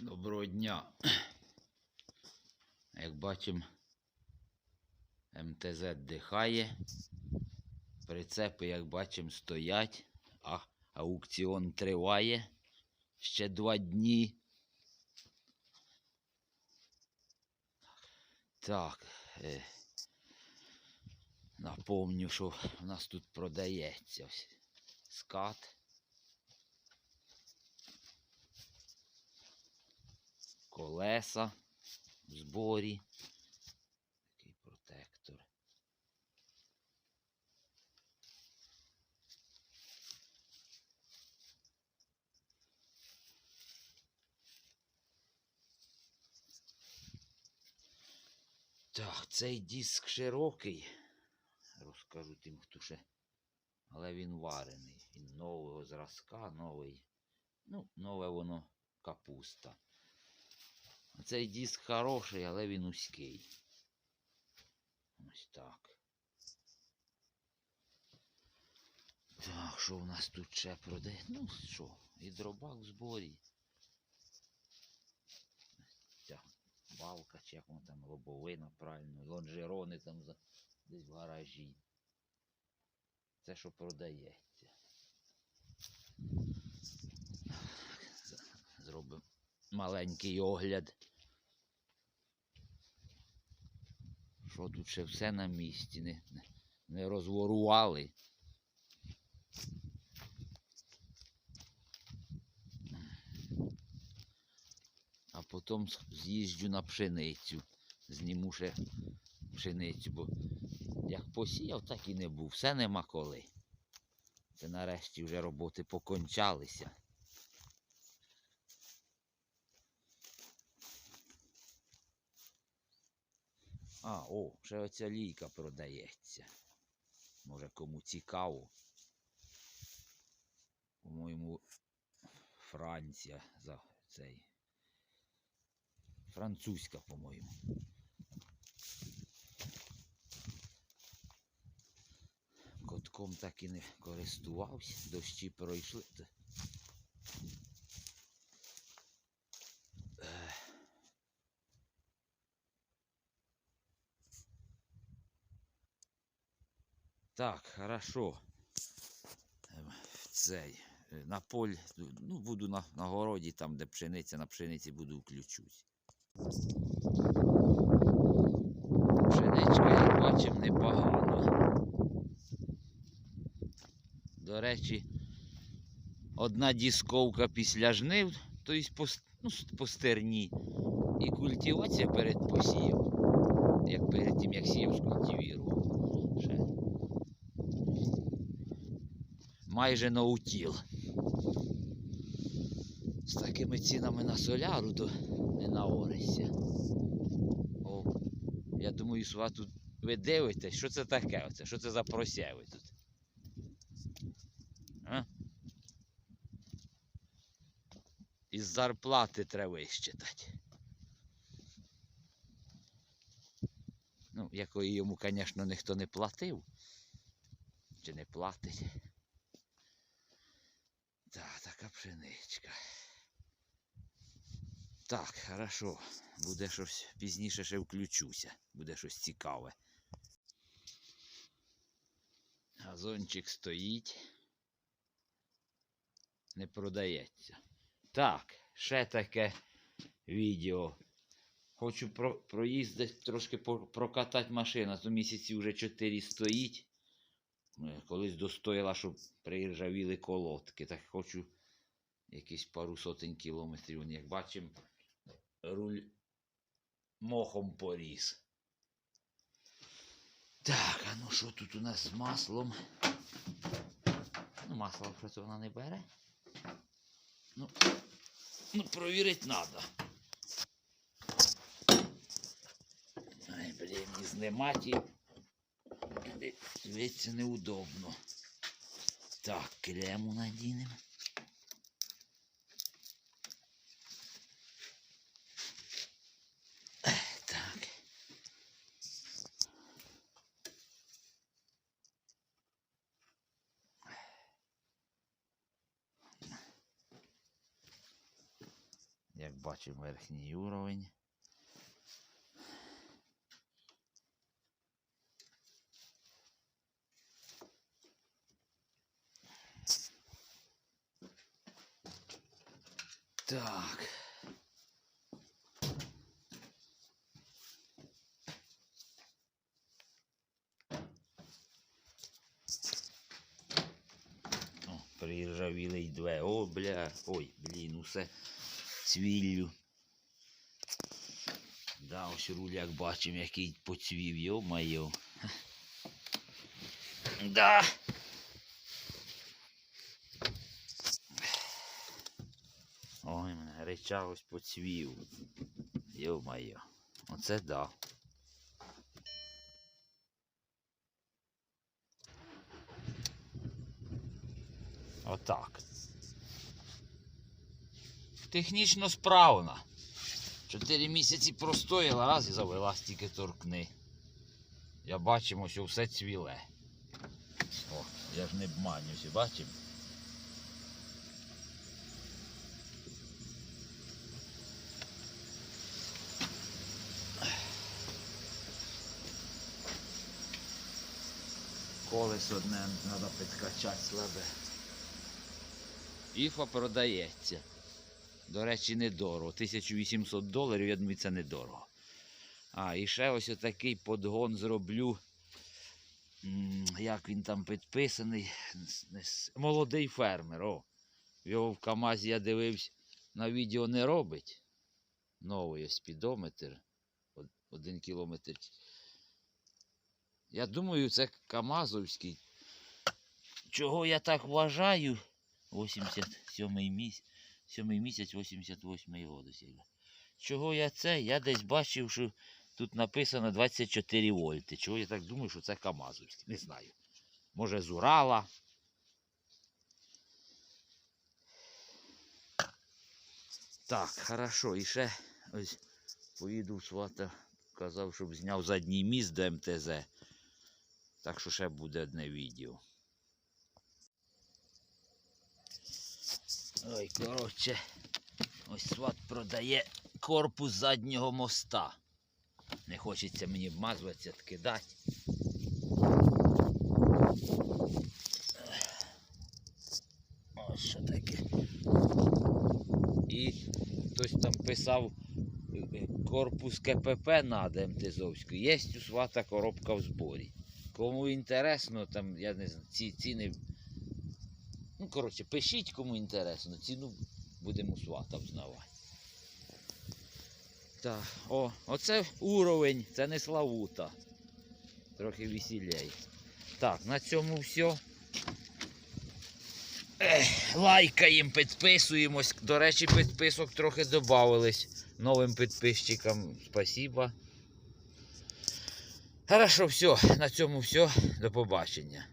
Доброго дня. Як бачимо, МТЗ дихає. Прицепи, як бачимо, стоять, а аукціон триває ще два дні. Так. Е, напомню, що в нас тут продається скат. Колеса в зборі. Такий протектор. Так, цей диск широкий. Розкажу тим, хто ще. Але він варений. Він нового зразка, новий. Ну, нове воно капуста. Цей диск хороший, але він узький. Ось так. Так, що в нас тут ще продає? Ну що, гідробак в зборі. Ця балка, чи як воно там, лобовина, правильно, лонжерони там за, десь в гаражі. Це що продається. Зробимо маленький огляд. Що тут ще все на місці, не, не, розворували. А потім з'їжджу на пшеницю. Зніму ще пшеницю, бо як посіяв, так і не був. Все нема коли. Це нарешті вже роботи покончалися. А, о, ще оця лійка продається. Може кому цікаво. По-моєму, Франція за цей. Французька, по-моєму. Котком так і не користувався, дощі пройшли. Так, хорошо. Ем, Цей. е, На поль, ну, буду на, на городі, там, де пшениця, на пшениці буду включусь. Пшеничка, як бачимо, непогана. До речі, одна дісковка після жнив, тобто по, ну, по стерні. І культивація перед посієм. Як перед тим, як сіяв, скультивірував. Ще. Майже наутіл. З такими цінами на соляру, то не наорися. О, я думаю, що тут ви дивитесь, що це таке? Оце? Що це за просяви тут? А? Із зарплати треба вищитати. Ну, якої йому, звісно, ніхто не платив. Чи не платить. Так, така пшеничка. Так, хорошо. Буде щось пізніше ще включуся. Буде щось цікаве. Газончик стоїть. Не продається. Так, ще таке відео. Хочу про, проїздити, трошки прокатати машину. З місяці вже 4 стоїть. Е, Колись достояла, щоб приіржавіли колодки. Так хочу якісь пару сотень кілометрів. Як бачимо, руль мохом поріс. Так, а ну що тут у нас з маслом? Ну, масло щось вона не бере. Ну, ну провірити треба. Блін, і знімати. Дивіться, неудобно. Так, клему надінемо. Так. Як бачимо, верхній уровень. Так. О, приїжджавілий две. О, бля. Ой, блін, усе цвіллю. Да, ось руль, як бачимо, який поцвів, йо-майо. Да. Ой, мене реча ось поцвів. Йо-майо. Оце да. Отак. Технічно справна. Чотири місяці простояла, раз і завелась, тільки торкни. Я бачимо, що все цвіле. О, я ж не обманюся, бачимо? Колесо одне треба підкачати слабе. Іфа продається. До речі, недорого. 1800 доларів, я думаю, це недорого. А, і ще ось отакий подгон зроблю. Як він там підписаний? Молодий фермер. О. Його в Камазі я дивився, на відео не робить. Новий спідометр. Один кілометр. Я думаю, це Камазовський. Чого я так вважаю? 87 місяць. Сьомий місяць 88 год. Чого я це? Я десь бачив, що тут написано 24 вольти. Чого я так думаю, що це Камазовський? Не знаю. Може з Урала. Так, хорошо. І ще ось поїду в свата. Казав, щоб зняв задній міст до МТЗ. Так що ще буде одне відео. Ой, коротше, ось сват продає корпус заднього моста. Не хочеться мені вмазуватися, кидати. Ось що таке. І хтось там писав корпус КПП надо МТЗовський. Є у свата коробка в зборі. Кому інтересно, там, я не знаю, ці ціни Ну, коротше, пишіть, кому інтересно, ціну будемо у свата взнавати. Так, о, оце уровень, це не славута. Трохи веселей. Так, на цьому все. Ех, лайкаємо, підписуємось. До речі, підписок трохи додавались. Новим підписчикам спасибо. Хорошо, все, на цьому все. До побачення.